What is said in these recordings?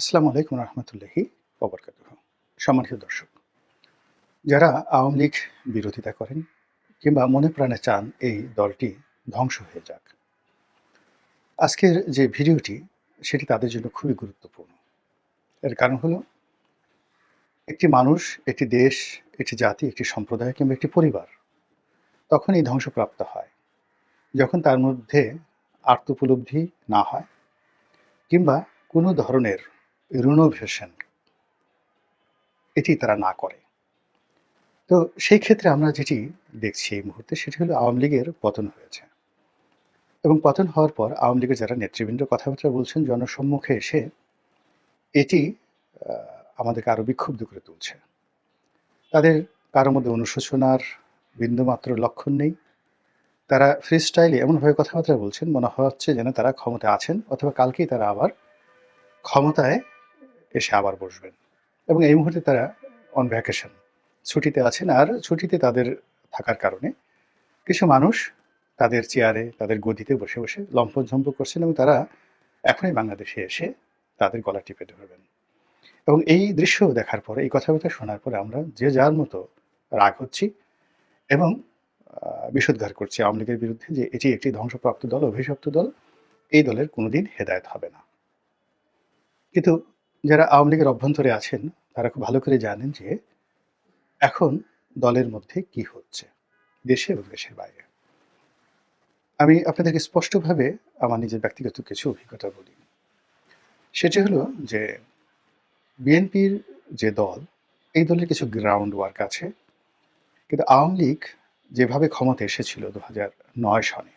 আসসালামু আলাইকুম রহমতুল্লাহি ওবরকাত সম্মানিত দর্শক, যারা আওয়ামী লীগ বিরোধিতা করেন কিংবা মনে প্রাণে চান এই দলটি ধ্বংস হয়ে যাক, আজকের যে ভিডিওটি সেটি তাদের জন্য খুবই গুরুত্বপূর্ণ। এর কারণ হলো, একটি মানুষ, একটি দেশ, একটি জাতি, একটি সম্প্রদায় কিংবা একটি পরিবার তখন এই ধ্বংসপ্রাপ্ত হয়, যখন তার মধ্যে আত্মোপলব্ধি না হয় কিংবা কোনো ধরনের রিনোভেশন এটি তারা না করে। তো সেই ক্ষেত্রে আমরা যেটি দেখছি এই মুহূর্তে সেটি হলো আওয়ামী লীগের পতন হয়েছে। এবং পতন হওয়ার পর আওয়ামী লীগের যারা নেতৃবৃন্দ, কথাবার্তা বলছেন, জনসম্মুখে এসে এটি আমাদেরকে আরও বিক্ষুব্ধ করে তুলছে। তাদের কারোর মধ্যে অনুশোচনার বিন্দুমাত্র লক্ষণ নেই। তারা ফ্রি স্টাইলে এমনভাবে কথাবার্তা বলছেন, মনে হচ্ছে যেন তারা ক্ষমতা আছেন, অথবা কালকেই তারা আবার ক্ষমতায় এসে আবার বসবেন। এবং এই মুহূর্তে তারা অন ভ্যাকেশন ছুটিতে আছেন আর ছুটিতে তাদের থাকার কারণে কিছু মানুষ তাদের চেয়ারে তাদের গদিতে বসে বসে লম্পন ঝম্প করছেন এবং তারা এখনই বাংলাদেশে এসে তাদের গলা টিপে ধরবেন। এবং এই দৃশ্য দেখার পরে এই কথাবার্তা শোনার পরে আমরা যে যার মতো রাগ হচ্ছি এবং আহ, বিষোদ্গার করছি আওয়ামী লীগের বিরুদ্ধে যে এটি একটি ধ্বংসপ্রাপ্ত দল অভিশপ্ত দল এই দলের কোনোদিন হেদায়ত হবে না। কিন্তু যারা আওয়ামী লীগের অভ্যন্তরে আছেন, তারা খুব ভালো করে জানেন যে এখন দলের মধ্যে কি হচ্ছে, দেশে এবং দেশের বাইরে। আমি আপনাদেরকে স্পষ্টভাবে আমার নিজের ব্যক্তিগত কিছু অভিজ্ঞতা বলি। সেটি হলো যে বিএনপির যে দল, এই দলের কিছু গ্রাউন্ড ওয়ার্ক আছে। কিন্তু আওয়ামী লীগ যেভাবে ক্ষমতা এসেছিল দু নয় সনে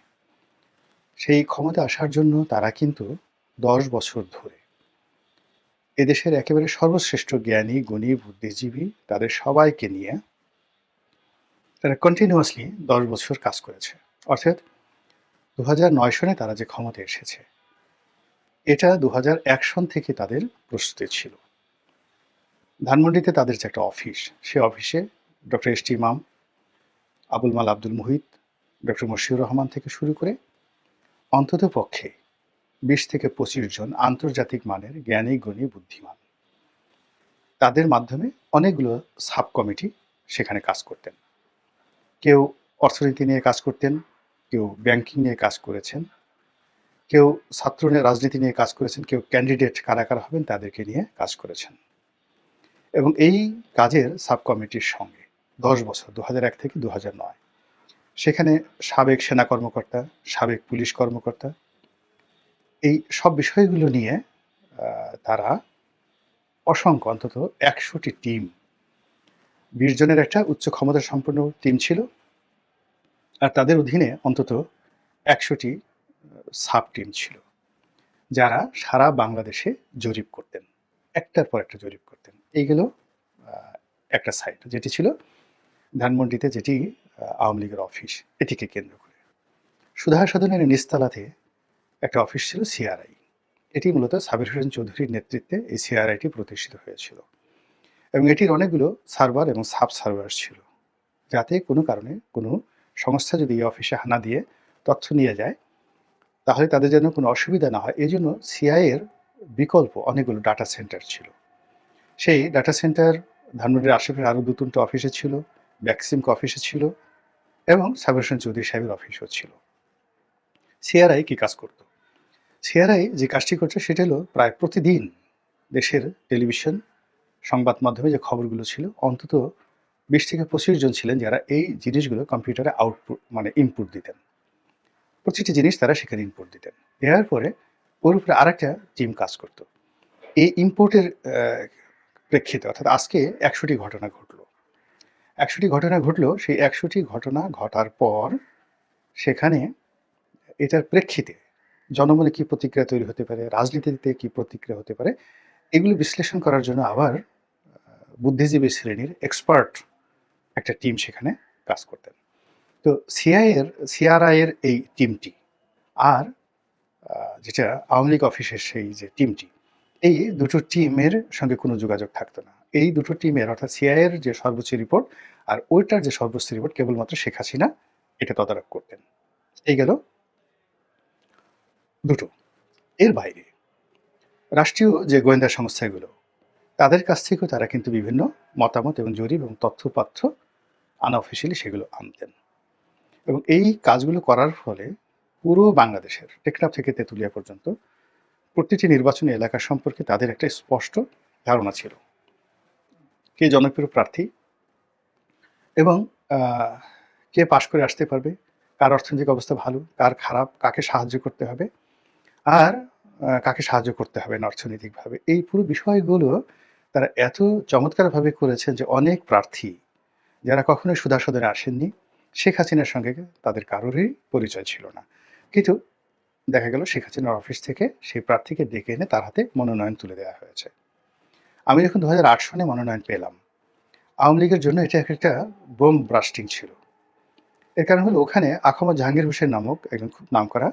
সেই ক্ষমতা আসার জন্য তারা কিন্তু দশ বছর ধরে এদেশের একেবারে সর্বশ্রেষ্ঠ জ্ঞানী, গুণী, বুদ্ধিজীবী তাদের সবাইকে নিয়ে তারা কন্টিনিউয়াসলি দশ বছর কাজ করেছে। অর্থাৎ দু হাজার নয় সনে তারা যে ক্ষমতা এসেছে, এটা দু হাজার এক সন থেকে তাদের প্রস্তুতি ছিল। ধানমন্ডিতে তাদের যে একটা অফিস, সে অফিসে doctor S T Imam, Abul মাল আব্দুল মুহিত, ডক্টর মশিউর রহমান থেকে শুরু করে অন্তত পক্ষে বিশ থেকে পঁচিশ জন আন্তর্জাতিক মানের জ্ঞানী, গুণী, বুদ্ধিমান। তাদের মাধ্যমে অনেকগুলো সাব কমিটি সেখানে কাজ করতেন। কেউ অর্থনীতি নিয়ে কাজ করতেন, কেউ ব্যাংকিং নিয়ে কাজ করেছেন, কেউ ছাত্র রাজনীতি নিয়ে কাজ করেছেন, কেউ ক্যান্ডিডেট কারা কারা হবেন তাদেরকে নিয়ে কাজ করেছেন। এবং এই কাজের সাব কমিটির সঙ্গে দশ বছর দু এক থেকে দু নয়, সেখানে সাবেক সেনা কর্মকর্তা, সাবেক পুলিশ কর্মকর্তা এই সব বিষয়গুলো নিয়ে তারা অসংখ্য অন্তত একশোটি টিম, বিশ জনের একটা উচ্চ ক্ষমতা সম্পন্ন টিম ছিল। আর তাদের অধীনে অন্তত একশোটি সাব টিম ছিল, যারা সারা বাংলাদেশে জরিপ করতেন, একটার পর একটা জরিপ করতেন। এইগুলো একটা সাইট যেটি ছিল ধানমন্ডিতে যেটি আওয়ামী লীগের অফিস এটিকে কেন্দ্র করে। সুধার সদনের নিস্তালাতে একটা অফিস ছিল সিআরআই। এটি মূলত সাবির হোসেন চৌধুরীর নেতৃত্বে এই সিআরআইটি প্রতিষ্ঠিত হয়েছিল। এবং এটির অনেকগুলো সার্ভার এবং সাব সার্ভার ছিল। যাতে কোনো কারণে কোনো সংস্থা যদি এই অফিসে হানা দিয়ে তথ্য নিয়ে যায়, তাহলে তাদের যেন কোনো অসুবিধা না হয়। এই জন্য সিআইয়ের বিকল্প অনেকগুলো ডাটা সেন্টার ছিল। সেই ডাটা সেন্টার ধানমন্ডির আশেপাশে আরও দু তিনটে অফিসে ছিল ব্যাক্সিমক অফিসে ছিল এবং সাবির হোসেন চৌধুরী সাহেবের অফিসও ছিল। সিআরআই কি কাজ করতো? সিআরআই যে কাজটি করছে সেটা হলো প্রায় প্রতিদিন দেশের টেলিভিশন, সংবাদ মাধ্যমে যে খবরগুলো ছিল, অন্তত বিশ থেকে পঁচিশ জন ছিলেন যারা এই জিনিসগুলো কম্পিউটারে আউটপুট মানে ইনপুট দিতেন। প্রতিটি জিনিস তারা সেখানে ইনপুট দিতেন। দেওয়ার পরে ওর উপরে আরেকটা টিম কাজ করতো। এই ইম্পোর্টের প্রেক্ষিতে, অর্থাৎ আজকে একশোটি ঘটনা ঘটলো। একশোটি ঘটনা ঘটলো, সেই একশোটি ঘটনা ঘটার পর সেখানে এটার প্রেক্ষিতে জনমনে কি প্রতিক্রিয়া তৈরি হতে পারে? রাজনীতিতে কি প্রতিক্রিয়া হতে পারে? এগুলো বিশ্লেষণ করার জন্য আবার বুদ্ধিজীবী শ্রেণির এক্সপার্ট একটা টিম সেখানে কাজ করতেন। তো সিআই এর সিআরআই এর এই টিমটি আর যেটা আওয়ামী লীগ অফিসের সেই যে টিমটি এই দুটো টিমের সঙ্গে কোনো যোগাযোগ থাকতো না। এই দুটো টিমের অর্থাৎ সিআই এর যে সর্বোচ্চ রিপোর্ট আর ওইটার যে সর্বোচ্চ রিপোর্ট কেবলমাত্র শেখ হাসিনা এটা তদারক করতেন। এই গেল দুটো। এর বাইরে, রাষ্ট্রীয় যে গোয়েন্দা সংস্থাগুলো, তাদের কাছ থেকেও তারা কিন্তু বিভিন্ন মতামত এবং জরিপ এবং তথ্যপাত্র আনঅফিসিয়ালি সেগুলো আনতেন। এবং এই কাজগুলো করার ফলে পুরো বাংলাদেশের, টেকনাফ থেকে তেঁতুলিয়া পর্যন্ত প্রতিটি নির্বাচনী এলাকা সম্পর্কে তাদের একটা স্পষ্ট ধারণা ছিল। কে জনপ্রিয় প্রার্থী এবং কে পাশ করে আসতে পারবে, কার অর্থনৈতিক অবস্থা ভালো, কার খারাপ, কাকে সাহায্য করতে হবে আর কাকে সাহায্য করতে হবে অর্থনৈতিকভাবে। এই পুরো বিষয়গুলো তারা এত চমৎকারভাবে করেছেন যে অনেক প্রার্থী যারা কখনোই সুধা সদনে আসেননি, শেখ হাসিনার সঙ্গে তাদের কারোরই পরিচয় ছিল না। কিন্তু দেখা গেল শেখ হাসিনার অফিস থেকে সেই প্রার্থীকে ডেকে এনে তার হাতে মনোনয়ন তুলে দেওয়া হয়েছে। আমি যখন দু সনে মনোনয়ন পেলাম, আওয়ামী লীগের জন্য এটা একটা বোম ব্রাস্টিং ছিল। এর কারণ হলো ওখানে আখমদ জাহাঙ্গীর হোসেন নামক একজন খুব নামকরা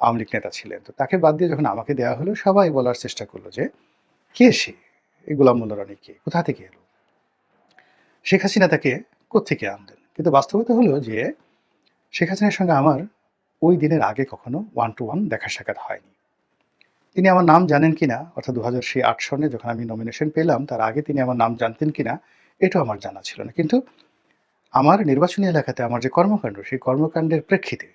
আওয়ামী লীগ নেতা ছিলেন। তো তাকে বাদ দিয়ে যখন আমাকে দেওয়া হলো, সবাই বলার চেষ্টা করল যে, কে সে? এই গোলাম মোল্লা রানী কে? কোথা থেকে এলো? শেখ হাসিনা তাকে কোত্থেকে আনলেন? কিন্তু বাস্তবতা হলো যে, শেখ হাসিনার সঙ্গে আমার ওই দিনের আগে কখনো ওয়ান টু ওয়ান দেখা সাক্ষাৎ হয়নি। তিনি আমার নাম জানেন কিনা, অর্থাৎ দু হাজার সেই আট সনে যখন আমি নমিনেশন পেলাম, তার আগে তিনি আমার নাম জানতেন কিনা, এটাও আমার জানা ছিল না। কিন্তু আমার নির্বাচনী এলাকাতে আমার যে কর্মকাণ্ড, সেই কর্মকাণ্ডের প্রেক্ষিতে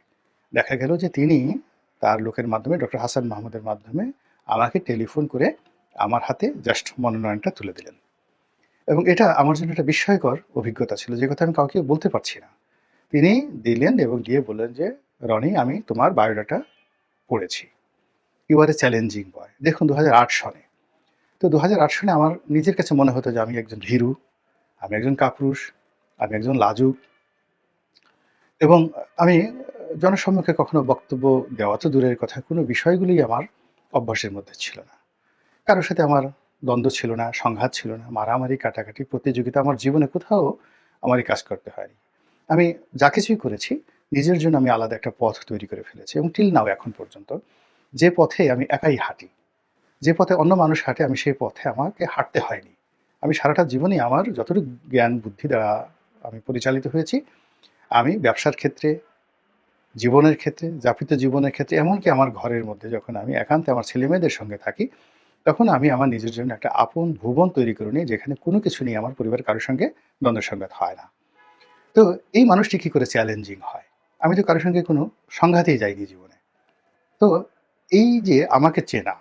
দেখা গেল যে তিনি তার লোকের মাধ্যমে, ডক্টর হাসান মাহমুদের মাধ্যমে আমাকে টেলিফোন করে আমার হাতে জাস্ট মনোনয়নটা তুলে দিলেন। এবং এটা আমার জন্য একটা বিস্ময়কর অভিজ্ঞতা ছিল, যে কথা আমি কাউকে বলতে পারছি না। তিনি দিলেন এবং দিয়ে বললেন যে, রনি, আমি তোমার বায়োডাটা পড়েছি। ইউ আর এ চ্যালেঞ্জিং বয় দেখুন দু হাজার আট সনে। তো দু সনে আমার নিজের কাছে মনে হতো যে, আমি একজন ভীরু, আমি একজন কাপুরুষ, আমি একজন লাজুক। এবং আমি জনসম্মুখে কখনো বক্তব্য দেওয়া তো দূরের কথা, কোনো বিষয়গুলি আমার অভ্যাসের মধ্যে ছিল না। কারোর সাথে আমার দ্বন্দ্ব ছিল না, সংঘাত ছিল না, মারামারি, কাটাকাটি, প্রতিযোগিতা, আমার জীবনে কোথাও আমারই কাজ করতে হয়নি। আমি যা কিছুই করেছি, নিজের জন্য আমি আলাদা একটা পথ তৈরি করে ফেলেছি এবং টিল নাও এখন পর্যন্ত, যে পথে আমি একাই হাঁটি, যে পথে অন্য মানুষ হাঁটে, আমি সেই পথে আমাকে হাঁটতে হয়নি। আমি সারাটা জীবনই আমার যতটুকু জ্ঞান, বুদ্ধি দ্বারা আমি পরিচালিত হয়েছি, আমি ব্যবসার ক্ষেত্রে জীবনের ক্ষেত্রে, যাপিত জীবনের ক্ষেত্রে, এমনকি আমার ঘরের মধ্যে যখন আমি একান্তে আমার ছেলে মেয়েদের সঙ্গে থাকি, তখন আমি আমার নিজের জন্য একটা আপন ভুবন তৈরি করে নিই, যেখানে কোনো কিছু নিয়ে আমার পরিবার কারোর সঙ্গে দ্বন্দ্ব সংঘাত হয় না। তো এই মানুষটি কি করে চ্যালেঞ্জিং হয়? আমি তো কারোর সঙ্গে কোনো সংঘাতেই যাইনি জীবনে। তো এই যে আমাকে চেনা,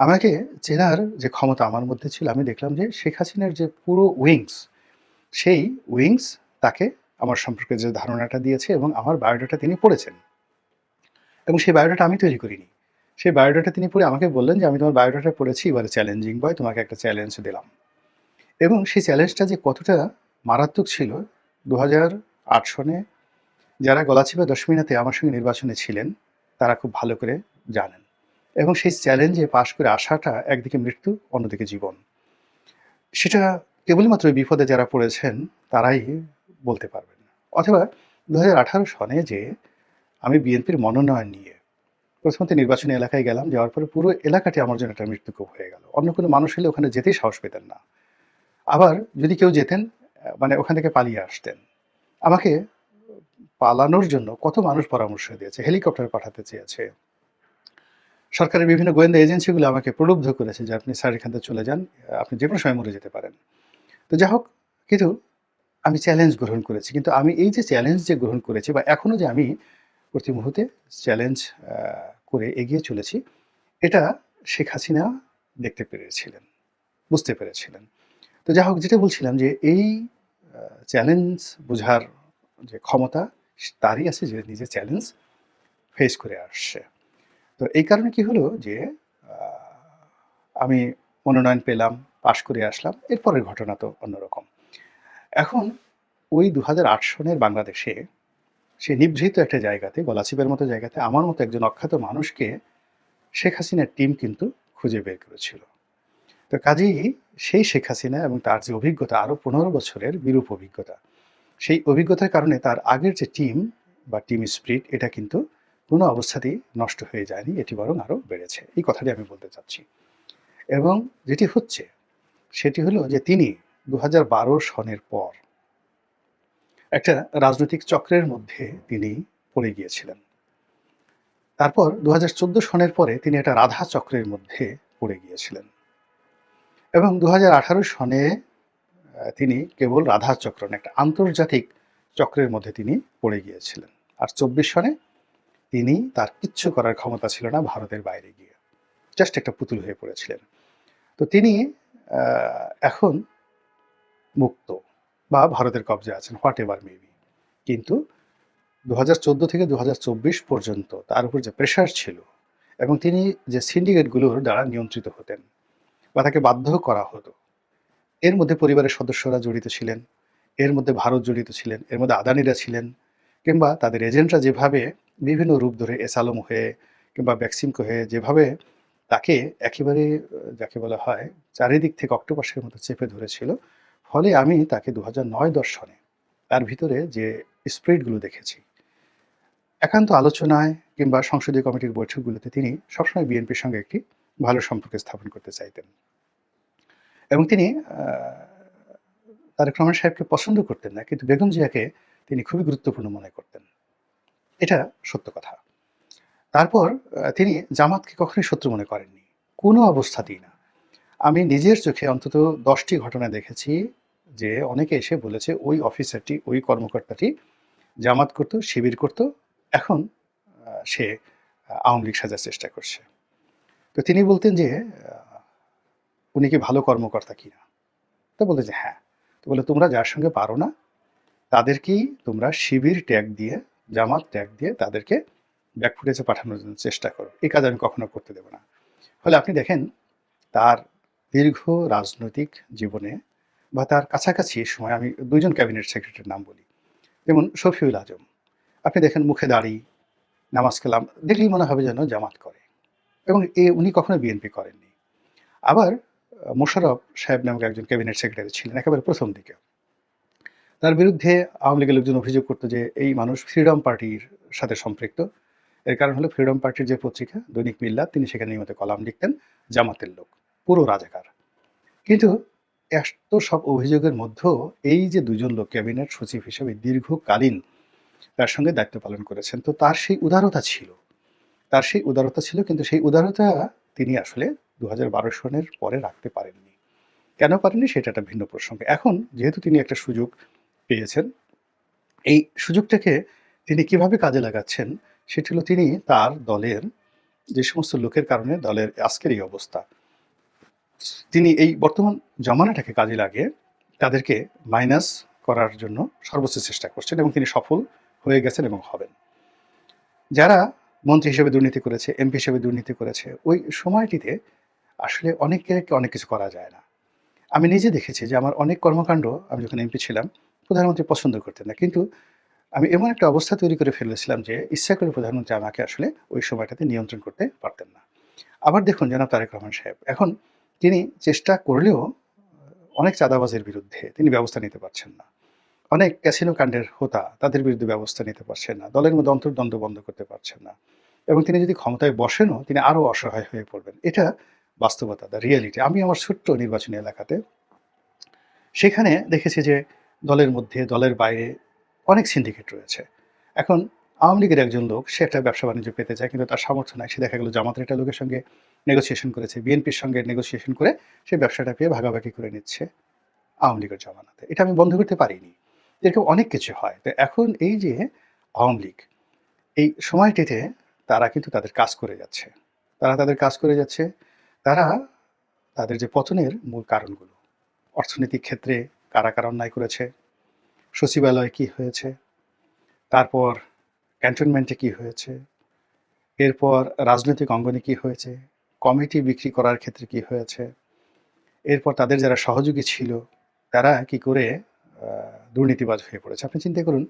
আমাকে চেনার যে ক্ষমতা আমার মধ্যে ছিল, আমি দেখলাম যে শেখ হাসিনার যে পুরো উইংস সেই উইংস তাকে আমার সম্পর্কে যে ধারণাটা দিয়েছে এবং আমার বায়োডাটা তিনি পড়েছেন। এবং সেই বায়োডাটা আমি তৈরি করিনি। সেই বায়োডাটা তিনি পড়ে আমাকে বললেন যে, আমি তোমার বায়োডাটা পড়েছি, এবারে চ্যালেঞ্জিং বয় তোমাকে একটা চ্যালেঞ্জ দিলাম। এবং সেই চ্যালেঞ্জটা যে কতটা মারাত্মক ছিল দু সনে যারা গলাচিপা দশমিনাতে আমার সঙ্গে নির্বাচনে ছিলেন, তারা খুব ভালো করে জানেন। এবং সেই চ্যালেঞ্জে পাশ করে আসাটা একদিকে মৃত্যু, অন্যদিকে জীবন। সেটা কেবলমাত্র বিপদে যারা পড়েছেন, তারাই বলতে পারবেন অথবা দু হাজার আঠারো সনে যে আমি বিএনপির মনোনয়ন নিয়ে প্রথমত নির্বাচনী এলাকায় গেলাম, যাওয়ার পরে পুরো এলাকাটি আমার জন্য একটা মৃত্যুকূপ হয়ে গেল। অন্য কোনো মানুষ হলে ওখানে যেতেই সাহস পেতেন না। আবার যদি কেউ যেতেন মানে ওখান থেকে পালিয়ে আসতেন। আমাকে পালানোর জন্য কত মানুষ পরামর্শ দিয়েছে, হেলিকপ্টার পাঠাতে চেয়েছে। সরকারের বিভিন্ন গোয়েন্দা এজেন্সিগুলো আমাকে প্রলুব্ধ করেছে যে আপনি স্যার এখান থেকে চলে যান, আপনি যে কোনো সময় মরে যেতে পারেন। তো যা হোক কিন্তু আমি চ্যালেঞ্জ গ্রহণ করেছি। কিন্তু আমি এই যে চ্যালেঞ্জ যে গ্রহণ করেছি বা এখনও যে আমি প্রতি মুহূর্তে চ্যালেঞ্জ করে এগিয়ে চলেছি, এটা শেখ হাসিনা দেখতে পেরেছিলেন, বুঝতে পেরেছিলেন। তো যা হোক, যেটা বলছিলাম যে এই চ্যালেঞ্জ বোঝার যে ক্ষমতা, তারই আছে যে নিজের চ্যালেঞ্জ ফেস করে আসছে। তো এই কারণে কি হলো যে আমি মনোনয়ন পেলাম, পাশ করে আসলাম, এরপরের ঘটনা তো অন্যরকম। এখন ওই দু হাজার আট সনের বাংলাদেশে সে নিভৃত একটা জায়গাতে, গলাচিপের মতো জায়গাতে, আমার মতো একজন অখ্যাত মানুষকে শেখ হাসিনার টিম কিন্তু খুঁজে বের করেছিল। তো কাজেই সেই শেখ হাসিনা এবং তার যে অভিজ্ঞতা, আরও পনেরো বছরের বিরূপ অভিজ্ঞতা, সেই অভিজ্ঞতার কারণে তার আগের যে টিম বা টিম স্পিরিট, এটা কিন্তু কোনো অবস্থাতেই নষ্ট হয়ে যায়নি, এটি বরং আরও বেড়েছে। এই কথাটি আমি বলতে চাচ্ছি। এবং যেটি হচ্ছে, সেটি হলো যে তিনি দু হাজার বারো সনের পর একটা রাজনৈতিক চক্রের মধ্যে তিনি পড়ে গিয়েছিলেন। তারপর দু হাজার চোদ্দ সনের পরে তিনি একটা রাধা চক্রের মধ্যে পড়ে গিয়েছিলেন। এবং দু হাজার আঠারো সনে তিনি কেবল রাধা চক্র একটা আন্তর্জাতিক চক্রের মধ্যে তিনি পড়ে গিয়েছিলেন। আর চব্বিশ সনে তিনি তার কিচ্ছু করার ক্ষমতা ছিল না ভারতের বাইরে গিয়ে, জাস্ট একটা পুতুল হয়ে পড়েছিলেন। তো তিনি এখন মুক্ত বা ভারতের কবজা আছেন হোয়াট এভার মেবি কিন্তু দু হাজার চোদ্দ থেকে দু হাজার চব্বিশ পর্যন্ত তার উপর যে প্রেশার ছিল এবং তিনি যে সিন্ডিকেটগুলোর দ্বারা নিয়ন্ত্রিত হতেন বা তাকে বাধ্য করা হতো, এর মধ্যে পরিবারের সদস্যরা জড়িত ছিলেন, এর মধ্যে ভারত জড়িত ছিলেন, এর মধ্যে আদানিরা ছিলেন, কিংবা তাদের এজেন্টরা যেভাবে বিভিন্ন রূপ ধরে এসালম হয়ে কিংবা ব্যাক্সিমকো হয়ে যেভাবে তাকে একেবারে, যাকে বলা হয়, চারিদিক থেকে অক্টোপাসের মতো চেপে ধরেছিল ফলে আমি তাকে দু নয় দর্শনে তার ভিতরে যে স্প্রিটগুলো দেখেছি, একান্ত আলোচনায় কিংবা সংসদীয় কমিটির বৈঠকগুলোতে তিনি সবসময় বিএনপির সঙ্গে একটি ভালো সম্পর্ক স্থাপন করতে চাইতেন। এবং তিনি তারেক রহমান সাহেবকে পছন্দ করতেন না, কিন্তু বেগম জিয়াকে তিনি খুবই গুরুত্বপূর্ণ মনে করতেন। এটা সত্য কথা। তারপর তিনি জামাতকে কখনোই শত্রু মনে করেননি। কোনো অবস্থাতেই না। আমি নিজের চোখে অন্তত দশটি ঘটনা দেখেছি যে অনেকে এসে বলেছে, ওই অফিসারটি, ওই কর্মকর্তাটি জামাত করত, শিবির করত, এখন সে আওয়ামী লীগ সাজার চেষ্টা করছে। তো তিনি বলতেন যে উনি কি ভালো কর্মকর্তা কিনা তো বলতে যে হ্যাঁ। তো বলে তোমরা যার সঙ্গে পারো না, তাদেরকেই তোমরা শিবির ট্যাগ দিয়ে, জামাত ট্যাগ দিয়ে তাদেরকে ব্যাক ফুটেজে পাঠানোর জন্য চেষ্টা করো। এই কাজ আমি কখনো করতে দেবো না। ফলে আপনি দেখেন, তার দীর্ঘ রাজনৈতিক জীবনে বা তার কাছাকাছি সময় আমি দুইজন ক্যাবিনেট সেক্রেটারির নাম বলি। যেমন শফিউল আজম। আপনি দেখেন মুখে দাড়ি নামাজ কালাম দেখলেই মনে হবে যেন জামাত করে। এবং এ উনি কখনো বিএনপি করেননি। আবার আহ, মোশাররফ সাহেব নামক একজন ক্যাবিনেট সেক্রেটারি ছিলেন একেবারে প্রথম দিকে। তার বিরুদ্ধে আওয়ামী লীগের লোকজন অভিযোগ করতো যে এই মানুষ ফ্রিডম পার্টির সাথে সম্পৃক্ত। এর কারণ হলো ফ্রিডম পার্টির যে পত্রিকা দৈনিক মিল্লা তিনি সেখানে নিয়মিত কলাম লিখতেন জামাতের লোক পুরো রাজাকার। কিন্তু এত সব অভিযোগের মধ্যেও এই যে দুজন লোক ক্যাবিনেট সচিব হিসেবে দীর্ঘকালীন তার সঙ্গে দায়িত্ব পালন করেছেন, তো তার সেই উদারতা ছিল। তার সেই উদারতা ছিল কিন্তু সেই উদারতা তিনি আসলে দু সনের পরে রাখতে পারেননি। কেন পারেননি সেটা একটা ভিন্ন প্রসঙ্গ। এখন যেহেতু তিনি একটা সুযোগ পেয়েছেন, এই সুযোগটাকে তিনি কীভাবে কাজে লাগাচ্ছেন সেটি হলো তিনি তার দলের যে সমস্ত লোকের কারণে দলের আজকের এই অবস্থা। তিনি এই বর্তমান জমানাটাকে কাজে লাগিয়ে তাদেরকে মাইনাস করার জন্য সর্বোচ্চ চেষ্টা করছেন এবং তিনি সফল হয়ে গেছেন এবং হবেন। যারা মন্ত্রী হিসেবে দুর্নীতি করেছে এমপি হিসেবে দুর্নীতি করেছে, ওই সময়টিতে আসলে অনেকে অনেক কিছু করা যায় না। আমি নিজে দেখেছি যে আমার অনেক কর্মকাণ্ড, আমি যখন এমপি ছিলাম, প্রধানমন্ত্রী পছন্দ করতেন না। কিন্তু আমি এমন একটা অবস্থা তৈরি করে ফেলেছিলাম যে ইচ্ছা করে প্রধানমন্ত্রী আমাকে আসলে ওই সময়টাতে নিয়ন্ত্রণ করতে পারতেন না। আবার দেখুন জনাব তারেক রহমান সাহেব, এখন তিনি চেষ্টা করলেও অনেক চাঁদাবাজের বিরুদ্ধে তিনি ব্যবস্থা নিতে পারছেন না। অনেক ক্যাসিনো কাণ্ডের হোতা তাদের বিরুদ্ধে ব্যবস্থা নিতে পারছেন না। দলের মধ্যে অন্তর্দ্বন্দ্ব বন্ধ করতে পারছেন না। এবং তিনি যদি ক্ষমতায় বসেনও তিনি আরও অসহায় হয়ে পড়বেন। এটা বাস্তবতা দ্য রিয়েলিটি আমি আমার ছোট্ট নির্বাচনী এলাকাতে সেখানে দেখেছি যে দলের মধ্যে, দলের বাইরে অনেক সিন্ডিকেট রয়েছে। এখন আওয়ামী লীগের একজন লোক, সে একটা ব্যবসা বাণিজ্য পেতে চায় কিন্তু তার সামর্থ্য নাই। সে দেখা গেল জামাতের একটা লোকের সঙ্গে নেগোসিয়েশন করেছে, বিএনপির সঙ্গে নেগোসিয়েশন করে সে ব্যবসাটা পেয়ে ভাগাভাগি করে নিচ্ছে আওয়ামী লীগের জমানাতে। এটা আমি বন্ধ করতে পারিনি। এরকম অনেক কিছু হয়। তো এখন এই যে আওয়ামী লীগ, এই সময়টিতে তারা কিন্তু তাদের কাজ করে যাচ্ছে। তারা তাদের কাজ করে যাচ্ছে। তারা তাদের যে পতনের মূল কারণগুলো, অর্থনৈতিক ক্ষেত্রে কারা কারা অন্যায় করেছে, সচিবালয়ে কি হয়েছে, তারপর ক্যান্টনমেন্টে কি হয়েছে? এরপর রাজনৈতিক অঙ্গনে কি হয়েছে? কমিটি বিক্রি করার ক্ষেত্রে কি হয়েছে? এরপর তাদের যারা সহযোগী ছিল, তারা কি করে দুর্নীতিবাজ হয়ে পড়েছে? আপনি চিন্তা করুন,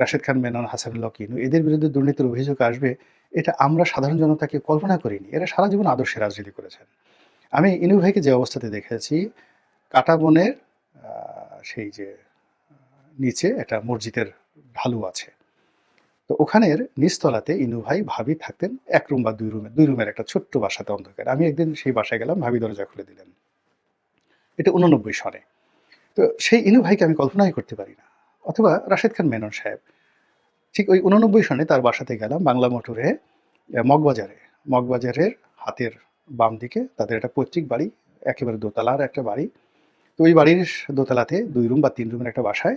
রাশেদ খান, মেনন হাসানুল্লাহ কিনু এদের বিরুদ্ধে দুর্নীতির অভিযোগ আসবে, এটা আমরা সাধারণ জনতাকে কল্পনা করিনি। এরা সারা জীবন আদর্শে রাজনীতি করেছেন। আমি ইনু ভাইকে যে অবস্থাতে দেখেছি, কাটা বনের সেই যে, নিচে একটা মসজিদের ঢালু আছে। তো ওখানের নিচতলাতে ইনু ভাই ভাবি থাকতেন এক রুম বা দুই রুমে, দুই রুমের একটা ছোট্ট বাসাতে অন্ধকার। আমি একদিন সেই বাসায় গেলাম, ভাবি দরজা খুলে দিলেন। এটা উননব্বই সনে। তো সেই ইনু ভাইকে আমি কল্পনাই করতে পারি না। অথবা রাশেদ খান মেনন সাহেব। ঠিক ওই উননব্বই সনে তার বাসাতে গেলাম বাংলা মোটরে মগবাজারে। মগবাজারের হাতের বাম দিকে তাদের একটা পৈতৃক বাড়ি, একেবারে দোতলার একটা বাড়ি। তো ওই বাড়ির দোতলাতে দুই রুম বা তিন রুমের একটা বাসায়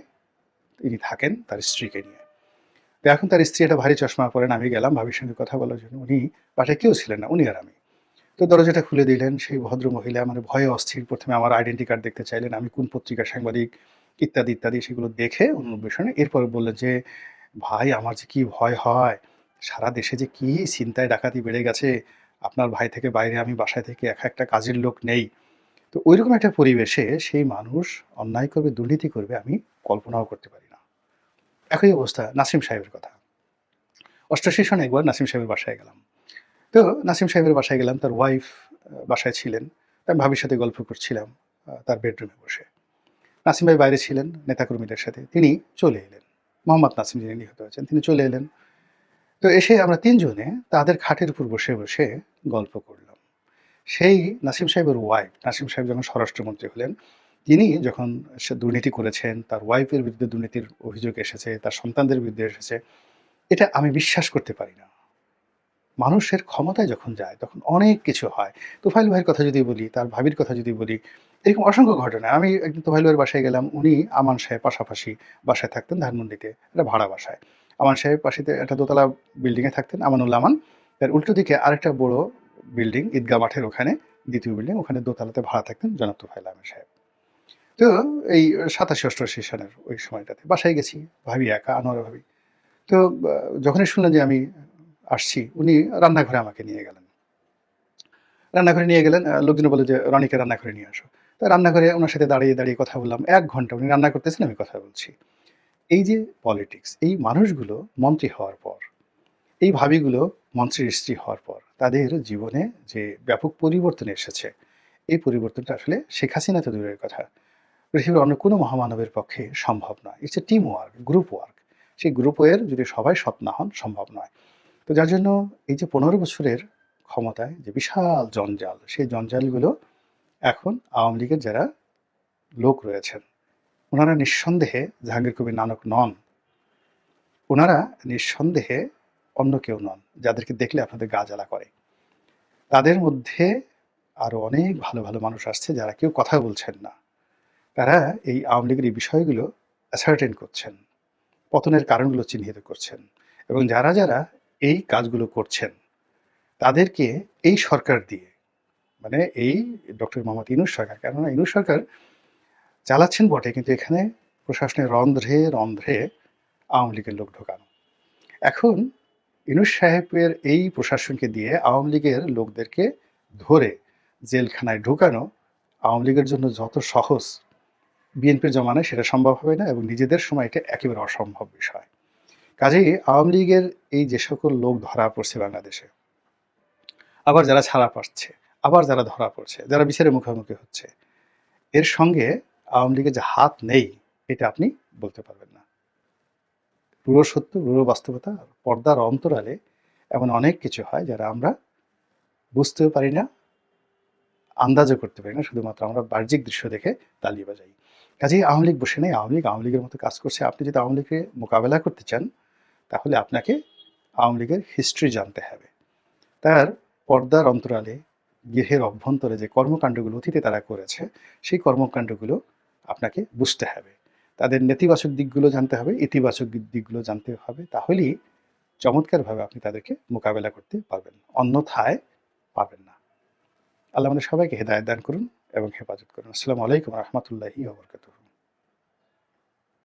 তিনি থাকেন তার স্ত্রীকে নিয়ে। এখন তার স্ত্রী একটা ভারী চশমা পরেন, আমি গেলাম ভাবির সঙ্গে কথা বলার জন্য। উনি বাসায় কেউ ছিলেন না, উনি আর আমি। তো দরজাটা খুলে দিলেন, সেই ভদ্র মহিলা মানে ভয়ে অস্থির। প্রথমে আমার আইডেন্টি কার্ড দেখতে চাইলেন, আমি কোন পত্রিকার সাংবাদিক ইত্যাদি ইত্যাদি সেগুলো দেখে অনুবেশনে এরপরে বললেন যে, ভাই, আমার যে কি ভয় হয়, সারা দেশে যে কি চিন্তায় ডাকাতি বেড়ে গেছে, আপনার ভাই থেকে বাইরে, আমি বাসায় থেকে এক একটা কাজের লোক নেই। তো ওইরকম একটা পরিবেশে সেই মানুষ অন্যায় করবে, দুর্নীতি করবে, আমি কল্পনাও করতে পারি একই অবস্থা নাসিম সাহেবের কথা। অষ্টাশি সনে একবার নাসিম সাহেবের বাসায় গেলাম। তো নাসিম সাহেবের বাসায় গেলাম, তার ওয়াইফ বাসায় ছিলেন। তার ভাবির সাথে গল্প করছিলাম তার বেডরুমে বসে। নাসিম ভাই বাইরে ছিলেন, নেতাকর্মীদের সাথে। তিনি চলে এলেন। মোহাম্মদ নাসিম যিনি নিহত হয়েছেন, তিনি চলে এলেন। তো এসে আমরা তিনজনে তাদের খাটের উপর বসে বসে গল্প করলাম। সেই নাসিম সাহেবের ওয়াইফ নাসিম সাহেব যখন স্বরাষ্ট্রমন্ত্রী হলেন তিনি যখন সে দুর্নীতি করেছেন, তার ওয়াইফের বিরুদ্ধে দুর্নীতির অভিযোগ এসেছে, তার সন্তানদের বিরুদ্ধে এসেছে, এটা আমি বিশ্বাস করতে পারি না। মানুষের ক্ষমতায় যখন যায়, তখন অনেক কিছু হয়। তোফাইল ভাইয়ের কথা যদি বলি, তার ভাবির কথা যদি বলি, এরকম অসংখ্য ঘটনা। আমি একদিন তোফাইল ভাইয়ের বাসায় গেলাম, উনি আমান সাহেব পাশাপাশি বাসায় থাকতেন, ধানমন্ডিতে, একটা ভাড়া বাসায়। আমান সাহেব পাশেতে একটা দোতলা বিল্ডিংয়ে থাকতেন আমানুল্লাহ আমান। তার উল্টো দিকে আরেকটা বড় বিল্ডিং ঈদগা মাঠের ওখানে, দ্বিতীয় বিল্ডিং ওখানে দোতলাতে ভাড়া থাকতেন জনাব তোফাইল আহমেদ সাহেব। তো এই সাতাশি অষ্টআশি সালের ওই সময়টাতে বাসায় গেছি, ভাবি একা, আনোয়ার ভাবি। তো যখনই শুনলেন যে আমি আসছি, উনি রান্নাঘরে আমাকে নিয়ে গেলেন। রান্নাঘরে নিয়ে গেলেন লোকজন বলে যে, রনিকে রান্নাঘরে নিয়ে আসো। তা রান্নাঘরে ওনার সাথে দাঁড়িয়ে দাঁড়িয়ে কথা বললাম, এক ঘণ্টা উনি রান্না করতেছেন, আমি কথা বলছি। এই যে পলিটিক্স এই মানুষগুলো মন্ত্রী হওয়ার পর, এই ভাবিগুলো মন্ত্রীর স্ত্রী হওয়ার পর, তাদের জীবনে যে ব্যাপক পরিবর্তন এসেছে, এই পরিবর্তনটা আসলে শেখ হাসিনা তো দূরের কথা। পৃথিবীর অন্য কোনো মহামানবের পক্ষে সম্ভব নয়। It's a team work group work সেই গ্রুপের যদি সবাই সৎ না হন, সম্ভব নয়। তো যার জন্য এই যে পনেরো বছরের ক্ষমতায় যে বিশাল জঞ্জাল, সেই জঞ্জালগুলো এখন আওয়ামী লীগের যারা লোক রয়েছেন, ওনারা নিঃসন্দেহে জাহাঙ্গীর কবির নানক নন। ওনারা নিঃসন্দেহে অন্য কেউ নন, যাদেরকে দেখলে আপনাদের গা জ্বালা করে। তাদের মধ্যে আরও অনেক ভালো ভালো মানুষ আসছে যারা কেউ কথা বলছেন না। তারা এই আওয়ামী লীগের এই বিষয়গুলো অ্যাসার্টেন করছেন, পতনের কারণগুলো চিহ্নিত করছেন এবং যারা যারা এই কাজগুলো করছেন, তাদেরকে এই সরকার দিয়ে মানে এই ডক্টর মোহাম্মদ ইনুস সরকার, কেননা ইনুস সরকার চালাচ্ছেন বটে, কিন্তু এখানে প্রশাসনের রন্ধ্রে রন্ধ্রে আওয়ামী লীগের লোক ঢোকানো। এখন ইনুস সাহেবের এই প্রশাসনকে দিয়ে আওয়ামী লীগের লোকদেরকে ধরে জেলখানায় ঢুকানো আওয়ামী লীগের জন্য যত সহজ বিএনপির জমানায় সেটা সম্ভব হবে না এবং নিজেদের সময় এটা একেবারে অসম্ভব বিষয়। কাজেই আওয়ামী লীগের এই যে সকল লোক ধরা পড়ছে বাংলাদেশে, আবার যারা ছাড়া পাচ্ছে, আবার যারা ধরা পড়ছে, যারা বিচারের মুখোমুখি হচ্ছে, এর সঙ্গে আওয়ামী লীগের যে হাত নেই, এটা আপনি বলতে পারবেন না। পুরো সত্য, পুরো বাস্তবতা, পর্দার অন্তরালে এমন অনেক কিছু হয় যারা আমরা বুঝতেও পারি না, আন্দাজও করতে পারি না, শুধুমাত্র আমরা বাহ্যিক দৃশ্য দেখে তালিয়ে বাজাই। কাজেই আওয়ামী লীগ বসে নেই, আওয়ামী লীগ আওয়ামী লীগের মতো কাজ করছে। আপনি যদি আওয়ামী লীগকে মোকাবেলা করতে চান, তাহলে আপনাকে আওয়ামী লীগের হিস্ট্রি জানতে হবে। তার পর্দার অন্তরালে, গৃহের অভ্যন্তরে যে কর্মকাণ্ডগুলো অতীতে তারা করেছে, সেই কর্মকাণ্ডগুলো আপনাকে বুঝতে হবে। তাদের নেতিবাচক দিকগুলো জানতে হবে, ইতিবাচক দিকগুলো জানতে হবে। তাহলেই চমৎকারভাবে আপনি তাদেরকে মোকাবেলা করতে পারবেন। অন্যথায় পারবেন না। আল্লাহ আমাদের সবাইকে হেদায়ত দান করুন। এবং হেফাজত করুন। আসসালামু আলাইকুম রহমতুল্লাহি ওবরকাতুহ